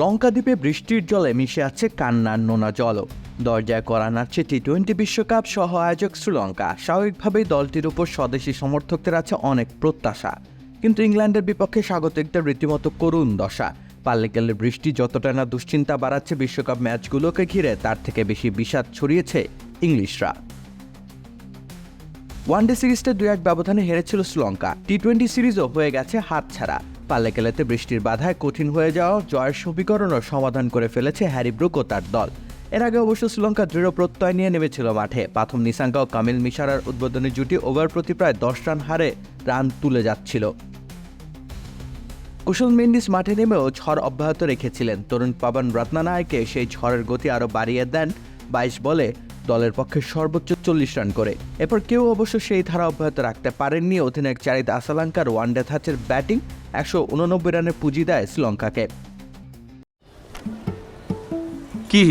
লঙ্কা দ্বীপে বৃষ্টির জলে মিশে আছে কান্নার নোনা জলও। দরজায় করা নাড়ছে টি টোয়েন্টি বিশ্বকাপ সহ আয়োজক শ্রীলঙ্কা। স্বাভাবিকভাবেই দলটির উপর স্বদেশি সমর্থকদের আছে অনেক প্রত্যাশা। কিন্তু ইংল্যান্ডের বিপক্ষে স্বাগতিকদের রীতিমতো করুণ দশা। পাল্লে বৃষ্টি যতটা না দুশ্চিন্তা বাড়াচ্ছে বিশ্বকাপ ম্যাচগুলোকে ঘিরে, তার থেকে বেশি বিষাদ ছড়িয়েছে ইংলিশরা। ওয়ানডে সিরিজটা দুই এক ব্যবধানে হেরেছিল শ্রীলঙ্কা। টি টোয়েন্টি সিরিজও হয়ে গেছে হাতছাড়া। পাল্লেকেলেতে বৃষ্টির বাধায় কঠিন হয়ে যাওয়া জয়ের সমীকরণও সমাধান করে ফেলেছে হ্যারি ব্রুক ও তার দল। এর আগে অবশ্য শ্রীলঙ্কা দৃঢ় প্রত্যয় নিয়ে নেমেছিল মাঠে। প্রথম নিসাঙ্গা ও কামিল মিশারার উদ্বোধনী জুটি ওভার প্রতি প্রায় দশ রান হারে রান তুলে যাচ্ছিল। কুশল মেন্ডিস মাঠে নেমেও ঝড় অব্যাহত রেখেছিলেন। তরুণ পাবন রত্নানায়কে সেই ঝড়ের গতি আরও বাড়িয়ে দেন বাইশ বলে দলের পক্ষে সর্বোচ্চ চল্লিশ রান করে। এরপর কেউ অবশ্য সেই ধারা অব্যাহত রাখতে পারেননি অধিনায়ক চারিদ আসালাঙ্কার ওয়ানডে থাচের ব্যাটিং একশো উননব্বই রানের পুঁজি দেয় শ্রীলঙ্কাকে। কি?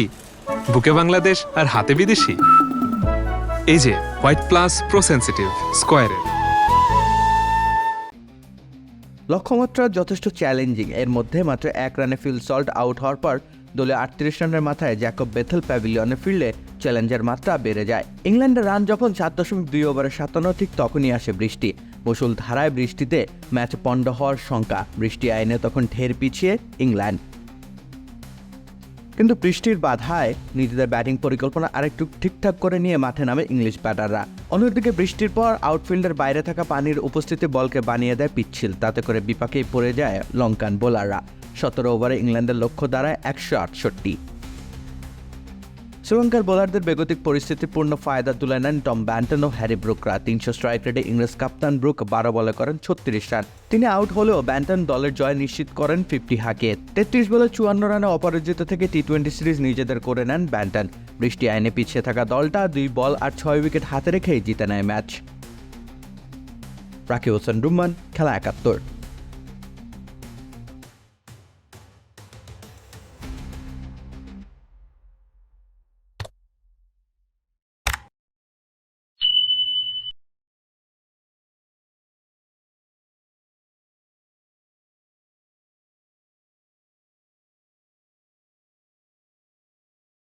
বুকে বাংলাদেশ আর হাতে বিদেশি? এই যে হোয়াইট প্লাস প্রো সেন্সিটিভ স্কোয়ারের লক্ষ্যমাত্রা যথেষ্ট চ্যালেঞ্জিং এর মধ্যে মাত্র এক রানে ফিল সল্ট আউট হওয়ার পর দলে আটত্রিশ রানের মাথায় জ্যাকব বেথেল প্যাভিলিয়নে ফিরলে চ্যালেঞ্জের মাত্রা বেড়ে যায়। ইংল্যান্ডের রান যখন সাত দশমিক দুই ওভারে সাতান্ন ঠিক তখনই আসে বৃষ্টি। বসুল ধারায় বৃষ্টিতে ম্যাচ পণ্ড হওয়ার শঙ্কা। বৃষ্টি আইনে তখন ঢের পিছিয়ে ইংল্যান্ড। কিন্তু বৃষ্টির বাধায় নিজেদের ব্যাটিং পরিকল্পনা আরেকটু ঠিকঠাক করে নিয়ে মাঠে নামে ইংলিশ ব্যাটাররা। অন্যদিকে বৃষ্টির পর আউটফিল্ডের বাইরে থাকা পানির উপস্থিতি বলকে বানিয়ে দেয় পিচ্ছিল, তাতে করে বিপাকেই পড়ে যায় লঙ্কান বোলাররা। সতেরো ওভারে ইংল্যান্ডের লক্ষ্য দাঁড়ায় একশো আটষট্টি। শ্রীলঙ্কার বোলারদের বেগতিক পরিস্থিতিপূর্ণ ফায়দা তুলে নেন টম ব্যান্টন ও হ্যারি ব্রুকরা তিনশো স্ট্রাইক রেটে ইংরেজ কাপ্তান ব্রুক বারো বলে করেন ছত্রিশ রান। তিনি আউট হলেও ব্যান্টন দলের জয় নিশ্চিত করেন ফিফটি হাকে। তেত্রিশ বলে চুয়ান্ন রানে অপরাজিত থেকে টি টোয়েন্টি সিরিজ নিজেদের করে নেন ব্যান্টন। বৃষ্টি আইনে পিছিয়ে থাকা দলটা দুই বল আর ছয় উইকেট হাতে রেখেই জিতে নেয় ম্যাচ। রাকি হোসেন, রুম্মান, খেলা একাত্তর।